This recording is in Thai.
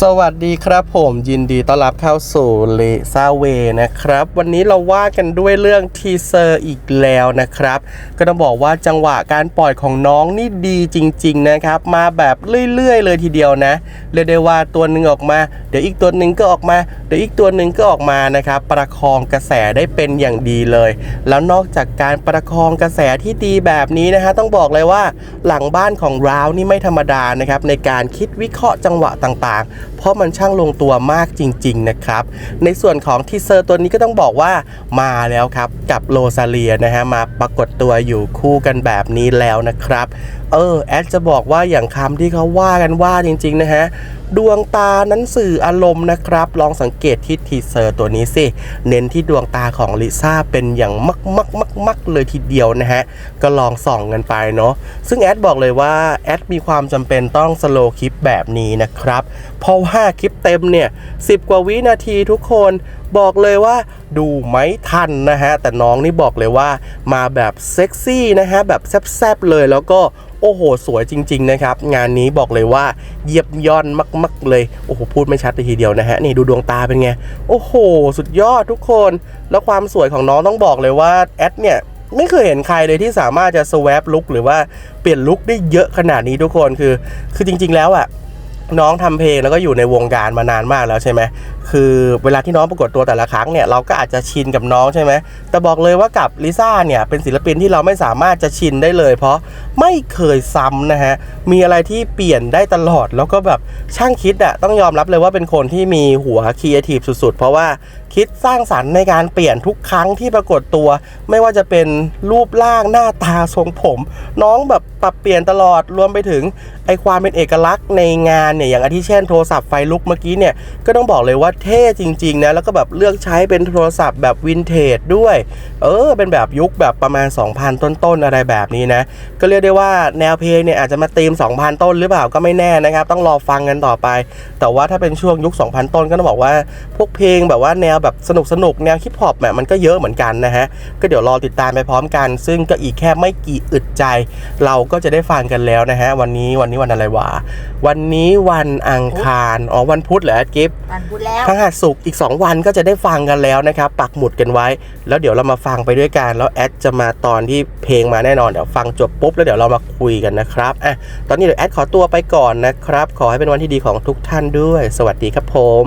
สวัสดีครับผมยินดีต้อนรับเข้าสู่เลซาเวนะครับ วันนี้เราว่ากันด้วยเรื่องทีเซอร์อีกแล้วนะครับ ก็ต้องบอกว่าจังหวะการปล่อยของน้องนี่ดีจริง ๆ นะครับ มาแบบเรื่อย ๆ เลยทีเดียวนะเรียกได้ว่าตัวหนึ่งออกมา เดี๋ยวอีกตัวหนึ่งก็ออกมา เดี๋ยวอีกตัวหนึ่งก็ออกมานะครับ ประคองกระแสได้เป็นอย่างดีเลย แล้วนอกจากการประคองกระแสที่ดีแบบนี้นะฮะต้องบอกเลยว่าหลังบ้านของราวนี่ไม่ธรรมดานะครับในการคิดวิเคราะห์จังหวะต่างๆเพราะมันช่างลงตัวมากจริง ๆ นะครับ ในส่วนของทีเซอร์ตัวนี้ก็ต้องบอกว่ามาแล้วครับ กับโรซาเลียนะฮะมาปรากฏตัวอยู่คู่กันแบบนี้แล้วนะครับ เออ แอดจะบอกว่าอย่างคำที่เขาว่ากันว่าจริง ๆ นะฮะดวงตานั้นสื่ออารมณ์นะครับ ลองสังเกตที่ทีเซอร์ตัวนี้สิ เน้นที่ดวงตาของลิซ่าเป็นอย่างมักมักมักมักๆเลยทีเดียวนะฮะ ก็ลองส่องกันไปเนาะ ซึ่งแอดบอกเลยว่า แอดมีความจำเป็นต้องสโลคลิปแบบนี้นะครับ เพราะว่าคลิปเต็มเนี่ย10กว่าวินาทีทุกคนบอกเลยว่าดูไม่ทันนะฮะ แต่น้องนี่บอกเลยว่ามาแบบเซ็กซี่นะฮะ แบบแซบๆเลยแล้วก็โอ้โห สวยจริง ๆ นะครับ งานนี้บอกเลยว่าเยียบย่อนมาก ๆ เลย โอ้โห พูดไม่ชัดเลยทีเดียวนะฮะ นี่ดูดวงตาเป็นไง โอ้โห สุดยอดทุกคน แล้วความสวยของน้องต้องบอกเลยว่า แอดเนี่ย ไม่เคยเห็นใครเลยที่สามารถจะสวปลุกหรือว่าเปลี่ยนลุกได้เยอะขนาดนี้ทุกคนคือ คือจริง ๆ แล้วอะ น้องทำเพลงแล้วก็อยู่ในวงการมานานมากแล้วใช่ไหมคือเวลาที่น้องปรากฏตัวแต่ละครั้งเนี่ยเราก็อาจจะชินกับน้องใช่ไหมแต่บอกเลยว่ากับลิซ่าเนี่ยเป็นศิลปินที่เราไม่สามารถจะชินได้เลย เพราะไม่เคยซ้ำนะฮะมีอะไรที่เปลี่ยนได้ตลอดแล้วก็แบบช่างคิดอะต้องยอมรับเลยว่าเป็นคนที่มีหัวครีเอทีฟสุดๆ เพราะว่าคิดสร้างสรรค์ในการเปลี่ยนทุกครั้งที่ปรากฏตัว ไม่ว่าจะเป็นรูปร่างหน้าตาทรงผม น้องแบบปรับเปลี่ยนตลอดรวมไปถึงไอความเป็นเอกลักษณ์ในงานเนี่ยอย่างอาทิเช่นโทรศัพท์ไฟลุกเมื่อกี้เนี่ยก็ต้องบอกเลยว่าเท่จริงๆนะแล้วก็แบบเลือกใช้เป็นโทรศัพท์แบบวินเทจด้วย เออ เป็นแบบยุคแบบประมาณ 2,000 ต้นๆอะไรแบบนี้นะ ก็เรียกได้ว่าแนวเพลงเนี่ยอาจจะมาตีม 2,000 ต้นหรือเปล่าก็ไม่แน่นะครับ ต้องรอฟังกันต่อไป แต่ว่าถ้าเป็นช่วงยุค 2,000 ต้นก็ต้องบอกว่าพวกเพลงแบบว่าแนวแบบสนุกสนุกๆแนวฮิปฮอปแบบมันก็เยอะเหมือนกันนะฮะก็เดี๋ยวรอติดตามไปพร้อมกัน ซึ่งก็อีกแค่ไม่กี่อึดใจ เราก็จะได้ฟังกันแล้วนะฮะวันนี้วันนี้วันอะไรวะวันนี้วันอังคารอ๋อวันพุธเหรอกิฟวันพุธแล้วพฤหัสศุกร์อีก 2 วันก็จะได้ฟังกันแล้วนะครับ ปักหมุดกันไว้ แล้วเดี๋ยวเรามาฟังไปด้วยกัน แล้วแอดจะมาตอนที่เพลงมาแน่นอนเดี๋ยวฟังจบปุ๊บแล้วเดี๋ยวเรามาคุยกันนะครับอะตอนนี้เดี๋ยวแอดขอตัวไปก่อนนะครับ ขอให้เป็นวันที่ดีของทุกท่านด้วย สวัสดีครับผม